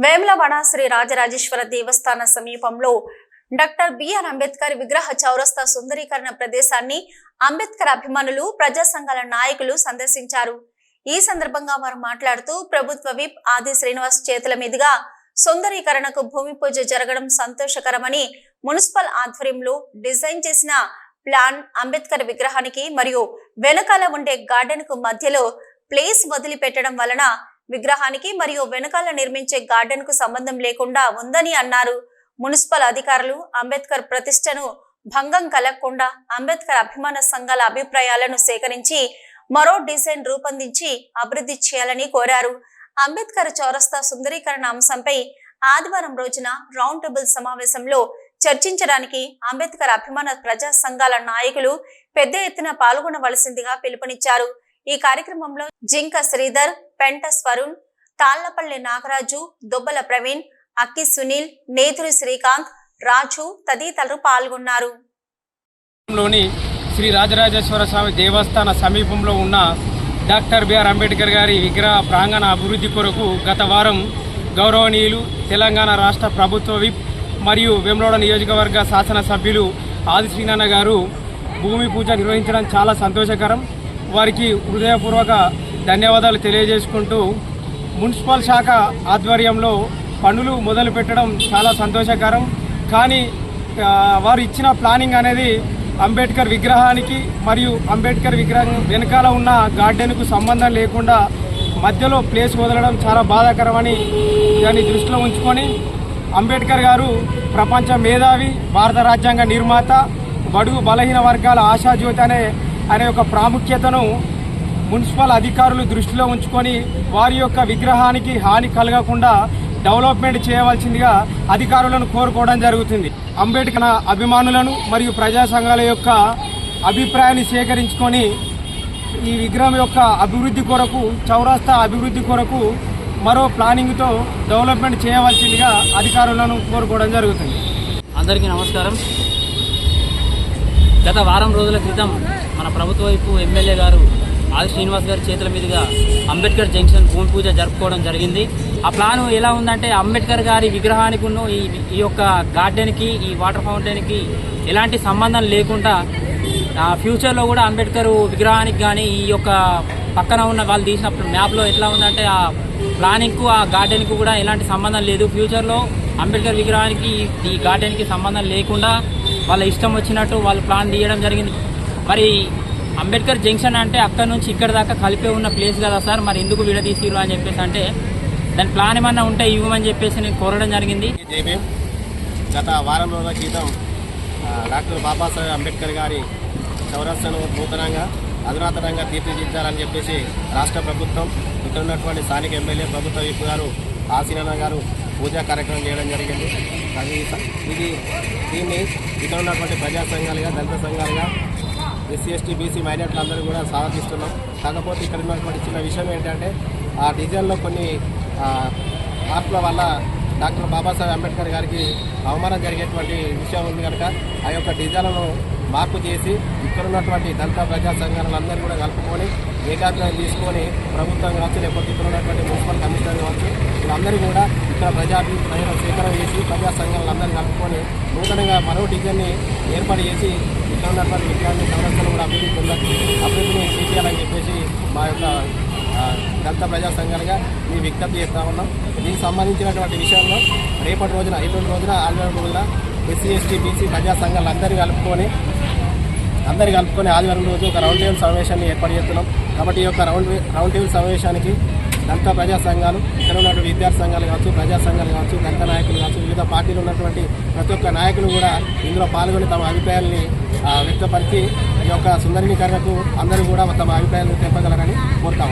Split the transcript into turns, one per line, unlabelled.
వేములవాడ శ్రీ రాజరాజేశ్వర దేవస్థాన సమీపంలో doctor BR Ambedkar విగ్రహ చౌరస్తా సుందరీకరణ ప్రదేశాన్ని అంబేద్కర్ అభిమానులు ప్రజా సంఘాల నాయకులు సందర్శించారు. ఈ సందర్భంగా వారు మాట్లాడుతూ ప్రభుత్వ విప్ ఆది శ్రీనివాస్ చేతుల మీదుగా సుందరీకరణకు భూమి పూజ జరగడం సంతోషకరమని మున్సిపల్ ఆధ్వర్యంలో డిజైన్ చేసిన ప్లాన్ అంబేద్కర్ విగ్రహానికి మరియు వెనకాల ఉండే గార్డెన్కు మధ్యలో ప్లేస్ వదిలిపెట్టడం వలన విగ్రహానికి మరియు వెనకాల నిర్మించే గార్డెన్కు సంబంధం లేకుండా ఉందని అన్నారు. మున్సిపల్ అధికారులు అంబేద్కర్ ప్రతిష్టను భంగం కలగకుండా అంబేద్కర్ అభిమాన సంఘాల అభిప్రాయాలను సేకరించి మరో డిజైన్ రూపొందించి అభివృద్ధి చేయాలని కోరారు. అంబేద్కర్ చౌరస్తా సుందరీకరణ అంశంపై ఆదివారం రోజున రౌండ్ టేబుల్ సమావేశంలో చర్చించడానికి అంబేద్కర్ అభిమాన ప్రజా సంఘాల నాయకులు పెద్ద ఎత్తున పాల్గొనవలసిందిగా పిలుపునిచ్చారు. ఈ కార్యక్రమంలో జింక శ్రీధర్ పెంట స్వరుణ్ తాళ్ళపల్లి నాగరాజు దుబ్బల ప్రవీణ్ అక్కి సునీల్ నేతురు శ్రీకాంత్ రాజు తదితరులు పాల్గొన్నారు.
శ్రీ రాజరాజేశ్వర స్వామి దేవస్థాన సమీపంలో ఉన్న డాక్టర్ బిఆర్ అంబేద్కర్ గారి విగ్రహ ప్రాంగణ అభివృద్ధి కొరకు గత వారం గౌరవనీయులు తెలంగాణ రాష్ట్ర ప్రభుత్వ విప్ మరియు వెమ్లోడ నియోజకవర్గ శాసనసభ్యులు ఆది శ్రీనాన్న గారు భూమి పూజ నిర్వహించడం చాలా సంతోషకరం. వారికి హృదయపూర్వక ధన్యవాదాలు తెలియజేసుకుంటూ మున్సిపల్ శాఖ ఆధ్వర్యంలో పనులు మొదలు పెట్టడం చాలా సంతోషకరం. కానీ వారు ఇచ్చిన ప్లానింగ్ అనేది అంబేద్కర్ విగ్రహానికి మరియు అంబేద్కర్ విగ్రహం వెనకాల ఉన్న గార్డెన్కు సంబంధం లేకుండా మధ్యలో ప్లేస్ వదలడం చాలా బాధాకరమని దాన్ని దృష్టిలో ఉంచుకొని అంబేద్కర్ గారు ప్రపంచ మేధావి భారత రాజ్యాంగ నిర్మాత బడుగు బలహీన వర్గాల ఆశాజ్యోతి అనే అనే ఒక ప్రాముఖ్యతను మున్సిపల్ అధికారులు దృష్టిలో ఉంచుకొని వారి యొక్క విగ్రహానికి హాని కలగకుండా డెవలప్మెంట్ చేయవలసిందిగా అధికారులను కోరుకోవడం జరుగుతుంది. అంబేద్కర్ అభిమానులను మరియు ప్రజా సంఘాల యొక్క అభిప్రాయాన్ని సేకరించుకొని ఈ విగ్రహం యొక్క అభివృద్ధి కొరకు చౌరస్తా అభివృద్ధి కొరకు మరో ప్లానింగ్తో డెవలప్మెంట్ చేయవలసిందిగా అధికారులను కోరుకోవడం జరుగుతుంది.
అందరికీ నమస్కారం. గత వారం రోజుల క్రితం మన ప్రభుత్వ వైపు ఎమ్మెల్యే గారు ఆది శ్రీనివాస్ గారి చేతుల మీదుగా అంబేద్కర్ జంక్షన్ భూమి పూజ జరుపుకోవడం జరిగింది. ఆ ప్లాన్ ఎలా ఉందంటే అంబేద్కర్ గారి విగ్రహానికి ఉన్న ఈ ఈ యొక్క గార్డెన్కి ఈ వాటర్ ఫౌంటైన్కి ఎలాంటి సంబంధం లేకుండా ఫ్యూచర్లో కూడా అంబేద్కర్ విగ్రహానికి కానీ ఈ యొక్క పక్కన ఉన్న వాళ్ళు తీసినప్పుడు మ్యాప్లో ఎట్లా ఉందంటే ఆ ప్లానింగ్కు ఆ గార్డెన్కు కూడా ఎలాంటి సంబంధం లేదు. ఫ్యూచర్లో అంబేద్కర్ విగ్రహానికి ఈ గార్డెన్కి సంబంధం లేకుండా వాళ్ళ ఇష్టం వచ్చినట్టు వాళ్ళు ప్లాన్ తీయడం జరిగింది. మరి అంబేద్కర్ జంక్షన్ అంటే అక్కడ నుంచి ఇక్కడ దాకా కలిపే ఉన్న ప్లేస్ కదా సార్. మరి ఎందుకు విడదీసిరు అని చెప్పేసి అంటే దాని ప్లాన్ ఏమన్నా ఉంటే ఇవ్వమని చెప్పేసి నేను కోరడం జరిగింది.
గత వారం రోజుల క్రితం డాక్టర్ బాబాసాహెబ్ అంబేద్కర్ గారి చౌరస్తను నూతనంగా అధునాతనంగా తీర్చిదిద్దాలని చెప్పేసి రాష్ట్ర ప్రభుత్వం ఇక్కడ ఉన్నటువంటి స్థానిక ఎమ్మెల్యే ప్రభుత్వ విప్ గారు ఆసీనన్న గారు పూజా కార్యక్రమం చేయడం జరిగింది. అది ఇది దీన్ని ఇక్కడ ఉన్నటువంటి ప్రజా సంఘాలుగా దళిత సంఘాలుగా ఎస్సీ ఎస్టీ బీసీ మైనార్టీలందరూ కూడా స్వాగతిస్తున్నాం కాకపోతే ఇక్కడ ఉన్నటువంటి చిన్న విషయం ఏంటంటే ఆ డిజైన్లో కొన్ని మార్పుల వల్ల డాక్టర్ బాబాసాహెబ్ అంబేద్కర్ గారికి అవమానం జరిగేటువంటి విషయం ఉంది కనుక ఆ యొక్క డిజైన్లను మార్పు చేసి ఇక్కడ ఉన్నటువంటి దళిత ప్రజా సంఘాలందరూ కూడా కలుపుకొని ఏకాగ్రత తీసుకొని ప్రభుత్వం కావచ్చు లేకపోతే ఇక్కడ ఉన్నటువంటి మున్సిపల్ కమిషనర్ కావచ్చు వీళ్ళందరూ కూడా ఇక్కడ ప్రజాభిప్రాయాల సేకరణ చేసి ప్రజా సంఘాలందరూ కలుపుకొని నూతనంగా మరో డిజైన్ని ఏర్పాటు చేసి ఇక్కడ ఉన్నటువంటి విద్యార్థి సంరక్షణ కూడా అభివృద్ధి పొందాలి. అభివృద్ధిని చేయాలని చెప్పేసి మా యొక్క దళిత ప్రజా సంఘాలుగా మీ విజ్ఞప్తి చేస్తా ఉన్నాం. దీనికి సంబంధించినటువంటి విషయంలో రేపటి రోజున ఎటువంటి రోజున ఆదివారం రోజున ఎస్సీ ఎస్టీ బీసీ ప్రజా సంఘాలు అందరినీ కలుపుకొని అందరికీ కలుపుకొని ఆదివారం రోజు ఒక రౌండ్ టేబుల్ సమావేశాన్ని ఏర్పాటు చేస్తున్నాం. కాబట్టి ఈ యొక్క రౌండ్ రౌండ్ టేబుల్ సమావేశానికి దళిత ప్రజా సంఘాలు ఇక్కడ ఉన్నటువంటి విద్యార్థి సంఘాలు కావచ్చు ప్రజా సంఘాలు కావచ్చు దళిత నాయకులు కావచ్చు వివిధ పార్టీలు ఉన్నటువంటి ప్రతి ఒక్క నాయకులు కూడా ఇందులో పాల్గొని తమ అభిప్రాయాల్ని ఆ, వ్యక్తపరిచి ఈ యొక్క సుందరీకరణకు అందరూ కూడా తమ అభిప్రాయాలను తెప్పగలరని కోరుతా